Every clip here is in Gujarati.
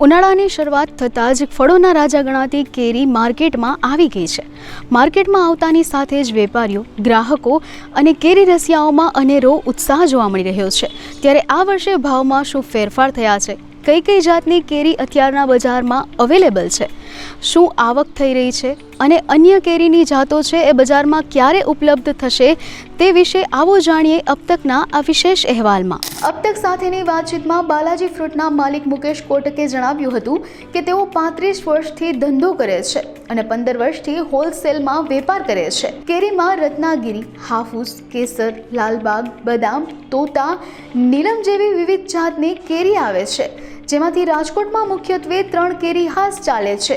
ઉનાળાની શરૂઆત થતાં જ ફળોના રાજા ગણાતી કેરી માર્કેટમાં આવી ગઈ છે. માર્કેટમાં આવતાની સાથે જ વેપારીઓ, ગ્રાહકો અને કેરી રસિયાઓમાં અનેરો ઉત્સાહ જોવા મળી રહ્યો છે. ત્યારે આ વર્ષે ભાવમાં શું ફેરફાર થયા છે? કઈ કઈ જાતની કેરી અત્યારના બજારમાં અવેલેબલ છે? શું આવક થઈ રહી છે અને અન્ય કેરીની જાતો છે એ બજારમાં ક્યારે ઉપલબ્ધ થશે તે વિશે આવો જાણીએ અબતકના આ વિશેષ અહેવાલમાં. અબતક સાથેની વાતચીતમાં બાલાજી ફ્રૂટના માલિક મુકેશ કોટકે જણાવ્યું હતું કે તેઓ પાંત્રીસ વર્ષથી ધંધો કરે છે અને પંદર વર્ષથી હોલસેલમાં વેપાર કરે છે. કેરીમાં રત્નાગીરી, હાફૂસ, કેસર, લાલબાગ, બદામ, તોતા, નીલમ જેવી વિવિધ જાતની કેરી આવે છે. જેમાંથી રાજકોટમાં મુખ્યત્વે ત્રણ કેરી હાસ ચાલે છે.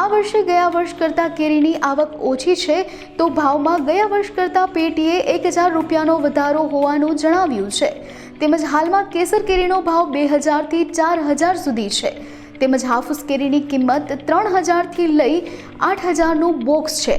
આ વર્ષે ગયા વર્ષ કરતાં કેરીની આવક ઓછી છે, તો ભાવમાં ગયા વર્ષ કરતાં પેટીએ એક હજાર રૂપિયાનો વધારો હોવાનું જણાવ્યું છે. તેમજ હાલમાં કેસર કેરીનો ભાવ બે હજારથી ચાર હજાર સુધી છે. તેમજ હાફૂસ કેરીની કિંમત ત્રણ હજારથી લઈ આઠ હજારનું બોક્સ છે.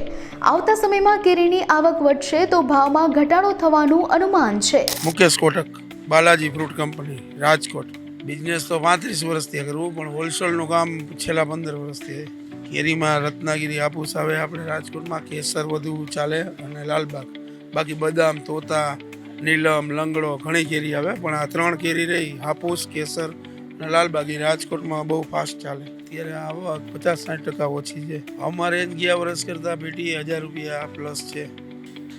આવતા સમયમાં કેરીની આવક વધશે, તો ભાવમાં ઘટાડો થવાનું અનુમાન છે. Mukesh Kotak, Balaji fruit company, Rajkot. Business તો પાંત્રીસ વર્ષથી કરવું પણ હોલસેલનું કામ છેલ્લા પંદર વર્ષથી કેરીમાં રત્નાગીરી હાપુસ આવે આપણે રાજકોટમાં કેસર વધુ ચાલે અને લાલબાગ. બાકી બદામ, તોતા, નીલમ, લંગડો, ઘણી કેરી આવે, પણ આ ત્રણ કેરી રહી, હાપુસ, કેસર અને લાલબાગ. રાજકોટમાં બહુ ફાસ્ટ ચાલે. અત્યારે આવક પચાસ સાઠ ટકા ઓછી છે. અમારે જ ગયા વર્ષ કરતાં પેટી હજાર રૂપિયા પ્લસ છે.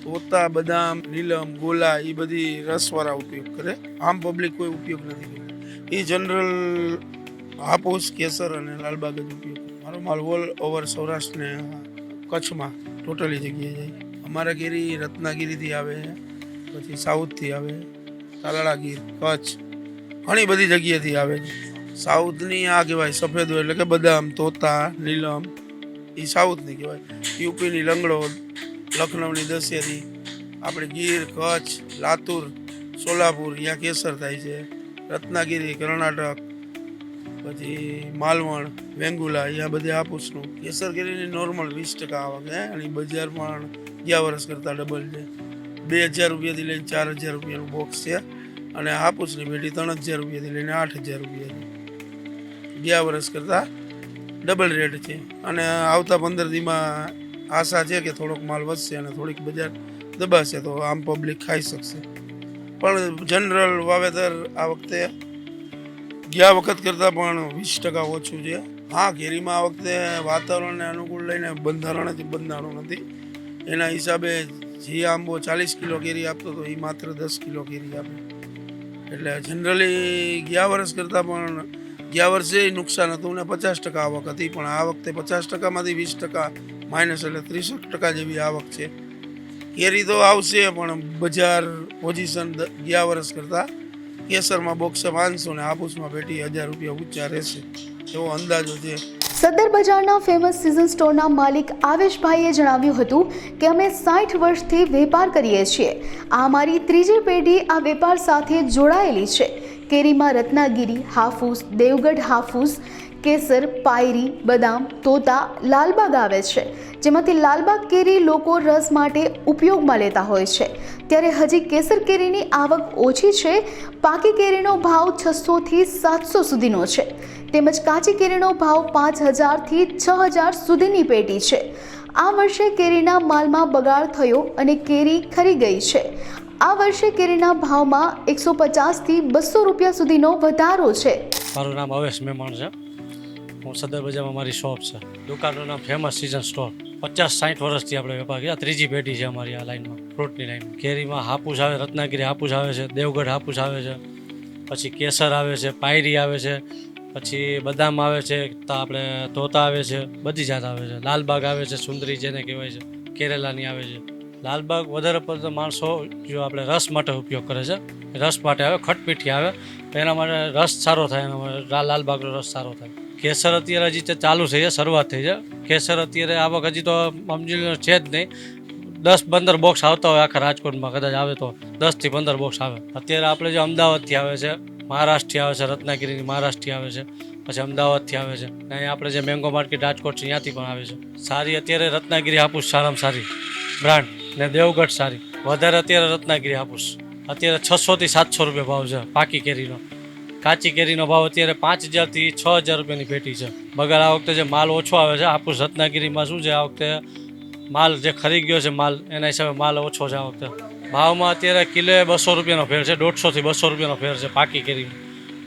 તોતા, બદામ, નીલમ, ગોલા એ બધી રસવાળા ઉપયોગ કરે. આમ પબ્લિક કોઈ ઉપયોગ નથી એ જનરલ હાપુસ, કેસર અને લાલબાગ જ ઉપયોગ મારો માલ ઓલ ઓવર સૌરાષ્ટ્ર ને કચ્છમાં ટોટલી જગ્યાએ જાય. અમારા ગીરી રત્નાગીરીથી આવે, પછી સાઉથથી આવે, તાલાળાગીર, કચ્છ, ઘણી બધી જગ્યાએથી આવે સાઉથની આ કહેવાય સફેદ એટલે કે બદામ, તોતા, નીલમ એ સાઉથની કહેવાય. યુપીની લંગડો લખનઉની દશેરી, આપણે ગીર, કચ્છ, લાતુર, સોલાપુર અહીંયા કેસર થાય છે. રત્નાગીરી, કર્ણાટક, પછી માલવણ, વેંગુલા, અહીંયા બધે હાપુસનું કેસરગીરીની નોર્મલ વીસ ટકા આવક હે અને પણ ગયા વર્ષ કરતાં ડબલ છે. બે હજાર રૂપિયાથી લઈને ચાર હજાર રૂપિયાનું બોક્સ છે, અને હાપુસની પેટી ત્રણ હજાર રૂપિયાથી લઈને આઠ હજાર રૂપિયાની. ગયા વર્ષ કરતાં ડબલ રેટ છે. અને આવતા પંદર દીમાં આશા છે કે થોડોક માલ વધશે અને થોડીક બજાર દબાશે, તો આમ પબ્લિક ખાઈ શકશે. પણ જનરલ વાવેતર આ વખતે ગયા વખત કરતાં પણ વીસ ટકા ઓછું છે. હા કેરીમાં આ વખતે વાતાવરણને અનુકૂળ લઈને બંધારણ જ બંધાણું નથી. એના હિસાબે જે આંબો ચાલીસ કિલો કેરી આપતો હતો, એ માત્ર દસ કિલો કેરી આપે. એટલે જનરલી ગયા વર્ષ કરતાં પણ ગયા વર્ષે નુકસાન હતું ને પચાસ ટકા આવક હતી, પણ આ વખતે પચાસ ટકામાંથી વીસ ટકા માઇનસ એટલે ત્રીસ ટકા જેવી આવક છે. કેરી તો આવશે, પણ બજાર પોઝિશન ગયા વર્ષ કરતાં કેસરમાં બોક્સે પાંચસો ને હાપુસમાં પેટી હજાર રૂપિયા ઊંચા રહેશે. એવો અંદાજો છે. સદર બજારના ફેમસ સિઝન સ્ટોરના માલિક આવેશભાઈએ જણાવ્યું હતું કે અમે સાઠ વર્ષથી વેપાર કરીએ છીએ. આ મારી ત્રીજી પેઢી આ વેપાર સાથે જોડાયેલી છે. કેરીમાં રત્નાગીરી, હાફૂસ, દેવગઢ હાફૂસ કેસર, પાયરી, બદામ, તોતા, લાલબાગ આવે છે, જેમાંથી લાલબાગ કેરી લોકો રસ માટે ઉપયોગમાં લેતા હોય છે. ત્યારે હજી કેસર કેરીની આવક ઓછી છે, પાકી કેરીનો ભાવ છસોથી સાતસો સુધીનો છે. તેમજ કાચી કેરીનો ભાવ પાંચ હજારથી છ હજાર સુધીની પેટી છે. આ વર્ષે કેરીના માલમાં બગાડ થયો અને કેરી ખરી ગઈ છે. આ વર્ષે કેરીના ભાવમાં એકસો પચાસથી બસો રૂપિયા સુધીનો વધારો છે. મારું નામ અવેશ મહેમાન છે. હું સદર બજારમાં મારી શોપ છે. દુકાનનું નામ ફેમસ સિઝન સ્ટોર પચાસ, સાઠ વર્ષથી આપણે વેપાર કર્યા. ત્રીજી પેઢી છે અમારી આ લાઈનમાં ફ્રૂટની લાઈન કેરીમાં હાપુસ આવે, રત્નાગીરી હાપુસ આવે છે, દેવગઢ હાપુસ આવે છે, પછી કેસર આવે છે, પાયરી આવે છે, પછી બદામ આવે છે આપણે તોતા આવે છે, બધી જાત આવે છે. લાલબાગ આવે છે, સુંદરી જેને કહેવાય છે, કેરેલાની આવે છે. લાલબાગ વધારે પડતો માણસો જો આપણે રસ માટે ઉપયોગ કરે છે, રસ માટે આવે, ખટપીઠી આવે, તો એના માટે રસ સારો થાય, એના માટે લાલબાગનો રસ સારો થાય. કેસર અત્યારે હજી તો ચાલુ થઈ છે શરૂઆત થઈ છે. કેસર અત્યારે આવક હજી તો સમજી છે જ નહીં. દસ પંદર બોક્સ આવતા હોય આખા રાજકોટમાં, કદાચ આવે તો દસથી પંદર બોક્સ આવે. અત્યારે આપણે જે અમદાવાદથી આવે છે, મહારાષ્ટ્રથી આવે છે રત્નાગીરીની મહારાષ્ટ્રથી આવે છે, પછી અમદાવાદથી આવે છે. અહીંયા આપણે જે મેંગો માર્કેટ રાજકોટ છે, ત્યાંથી પણ આવે છે. સારી અત્યારે રત્નાગીરી હાપુસ સારામાં સારી. બ્રાન્ડ. ને દેવગઢ સારી. વધારે અત્યારે રત્નાગીરી હાપુસ. અત્યારે છસોથી સાતસો રૂપિયા ભાવ છે પાકી કેરીનો. કાચી કેરીનો ભાવ અત્યારે પાંચ હજારથી છ હજાર રૂપિયાની પેટી છે. બગાડ આ વખતે જે માલ ઓછો આવે છે હાપુસ રત્નાગીરીમાં શું છે, આ વખતે માલ જે ખરી ગયો છે માલ, એના હિસાબે માલ ઓછો છે આ વખતે. ભાવમાં અત્યારે કિલો બસો રૂપિયાનો ફેર છે, દોઢસોથી બસો રૂપિયાનો ફેર છે પાકી કેરીનો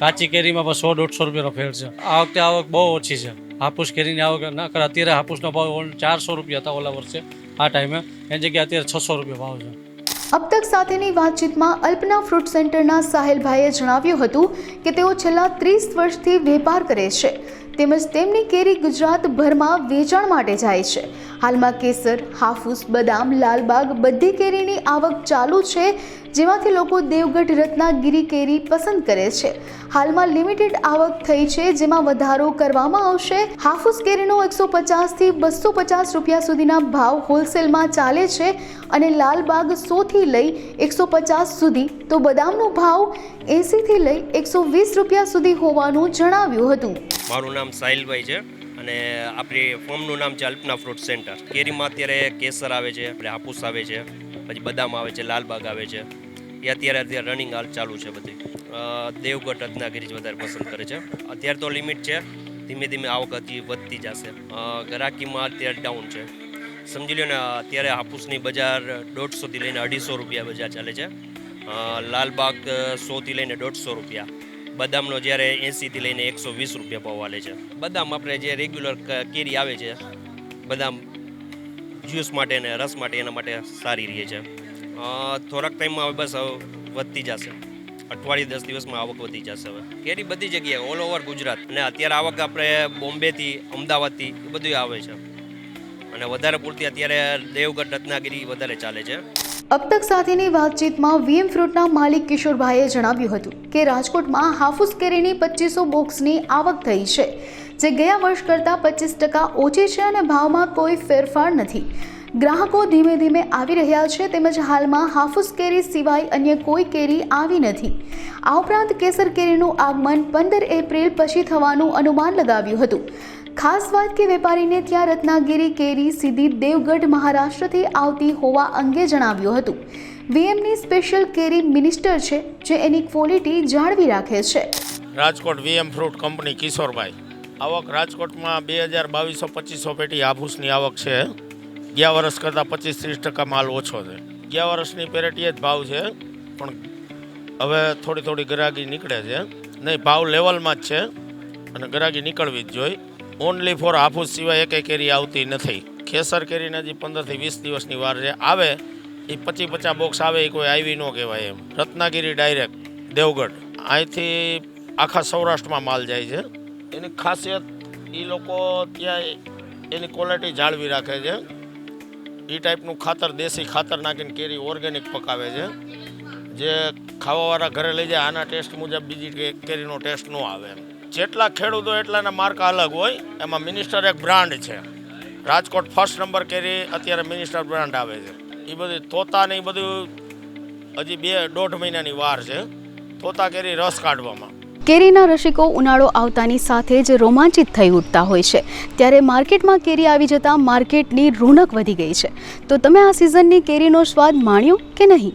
કાચી કેરીમાં. પણ સો દોઢસો રૂપિયાનો ફેર છે. આ વખતે આવક બહુ ઓછી છે. હાપુસ કેરીની આવક ના કરે, અત્યારે હાપુસનો ભાવ ચારસો રૂપિયા હતા ઓલા વર્ષે, આ ટાઈમે. એની જગ્યાએ અત્યારે છસો રૂપિયા ભાવ છે. અબ તક સાથેની વાતચીતમાં અલ્પના ફ્રૂટ સેન્ટરના સાહેલભાઈએ જણાવ્યું હતું કે તેઓ છેલ્લા ત્રીસ વર્ષથી વેપાર કરે છે. તેમજ તેમની કેરી ગુજરાતભરમાં વેચાણ માટે જાય છે. હાલમાં કેસર, હાફૂસ, બદામ, લાલબાગ બધી કેરીની આવક ચાલુ છે, જેમાંથી લોકો દેવગઢ રત્નાગીરી કેરી પસંદ કરે છે. હાલમાં લિમિટેડ આવક થઈ છે, જેમાં વધારો કરવામાં આવશે. હાફૂસ કેરીનો એકસો પચાસથી બસો પચાસ રૂપિયા સુધીના ભાવ હોલસેલમાં ચાલે છે અને લાલબાગ સોથી લઈ એકસો પચાસ સુધી. તો બદામનો ભાવ એંસીથી લઈ એકસો વીસ રૂપિયા સુધી હોવાનું જણાવ્યું હતું. મારું નામ સાહિલભાઈ છે. અને આપણી ફોર્મનું નામ છે અલ્પના ફ્રૂટ સેન્ટર કેરીમાં અત્યારે કેસર આવે છે, આપણે હાપૂસ આવે છે, પછી બદામ આવે છે, લાલબાગ આવે છે. એ અત્યારે અત્યારે રનિંગ હાલ ચાલુ છે બધી. દેવગઢ રત્નાગીરી જ વધારે પસંદ કરે છે. અત્યારે તો લિમિટ છે, ધીમે ધીમે આવક હતી વધતી જશે. ગરાકીમાં અત્યારે ડાઉન છે. સમજી લો ને, અત્યારે હાપૂસની બજાર દોઢસોથી લઈને અઢીસો રૂપિયા બજાર ચાલે છે. લાલબાગ સોથી લઈને દોઢસો રૂપિયા. બદામનો જ્યારે એંસીથી લઈને એકસો વીસ રૂપિયા ભાવ હાલે છે. બદામ આપણે જે રેગ્યુલર કેરી આવે છે, બદામ જ્યુસ માટે ને રસ માટે એના માટે સારી રહે છે. થોડાક ટાઈમમાં હવે બસ વધતી જશે. અઠવાડિયે દસ દિવસમાં આવક વધી જશે હવે. કેરી બધી જગ્યાએ ઓલ ઓવર ગુજરાત. અને અત્યારે આવક આપણે બોમ્બેથી, અમદાવાદથી, એ બધું આવે છે. અને વધારે પૂરતી અત્યારે દેવગઢ, રત્નાગીરી વધારે ચાલે છે. અબ તક સાથેની વાતચીતમાં વીએમ ફ્રૂટના માલિક કિશોરભાઈએ જણાવ્યું હતું કે રાજકોટમાં હાફૂસ કેરીની પચીસો બોક્સની આવક થઈ છે, જે ગયા વર્ષ કરતાં પચીસ ટકા ઓછી છે અને ભાવમાં કોઈ ફેરફાર નથી. ગ્રાહકો ધીમે ધીમે આવી રહ્યા છે તેમજ હાલમાં હાફૂસ કેરી સિવાય અન્ય કોઈ કેરી આવી નથી. આ ઉપરાંત કેસર કેરીનું આગમન પંદર એપ્રિલ પછી થવાનું અનુમાન લગાવ્યું હતું. ખાસ વાત કે વેપારીને ત્યાં રત્નાગીરી, કેરી સીધી દેવગઢ મહારાષ્ટ્રથી આવતી હોવા અંગે જણાવ્યું હતું. વીએમની સ્પેશિયલ કેરી મિનિસ્ટર છે, જે એની ક્વોલિટી જાળવી રાખે છે. Rajkot VM fruit company Kishorbhai. આવક રાજકોટમાં બે હજાર બાવીસો, પચીસો પેટી હાફૂસની આવક છે. ગયા વર્ષ કરતાં પચીસ, ત્રીસ ટકા માલ ઓછો છે. ગયા વર્ષની પેરેટીએ જ ભાવ છે, પણ હવે થોડી થોડી ગરાગી નીકળે છે. નહીં, ભાવ લેવલમાં જ છે અને ગરાગી નીકળવી જ જોઈએ. ઓનલી ફોર હાફૂસ સિવાય એકેય કેરી આવતી નથી. ખેસર કેરીને હજી પંદરથી વીસ દિવસની વાર છે આવે, એ પચી પચાસ બોક્સ આવે, એ કોઈ આવી ન કહેવાય એમ. રત્નાગીરી ડાયરેક્ટ દેવગઢ. અહીંથી આખા સૌરાષ્ટ્રમાં માલ જાય છે. એની ખાસિયત એ લોકો ત્યાં એની ક્વોલિટી જાળવી રાખે છે. એ ટાઈપનું ખાતર, દેશી ખાતર નાખીને કેરી ઓર્ગેનિક પકાવે છે. જે ખાવાવાળા ઘરે લઈ જાય, આના ટેસ્ટ મુજબ બીજી કેરીનો ટેસ્ટ ન આવે એમ. જેટલા ખેડૂતો એટલાના માર્કા અલગ હોય, એમાં મિનિસ્ટર એક બ્રાન્ડ છે. રાજકોટ ફર્સ્ટ નંબર કેરી, અત્યારે મિનિસ્ટર બ્રાન્ડ આવે છે. એ બધી તોતા ને એ બધું હજી બે દોઢ મહિનાની વાર છે. તોતા કેરી રસ કાઢવામાં. કેરીના રસિકો ઉનાળો આવતાની સાથે જ રોમાંચિત થઈ ઉઠતા હોય છે. ત્યારે માર્કેટમાં કેરી આવી જતાં માર્કેટની રોનક વધી ગઈ છે. તો તમે આ સિઝનની કેરીનો સ્વાદ માણ્યો કે નહીં?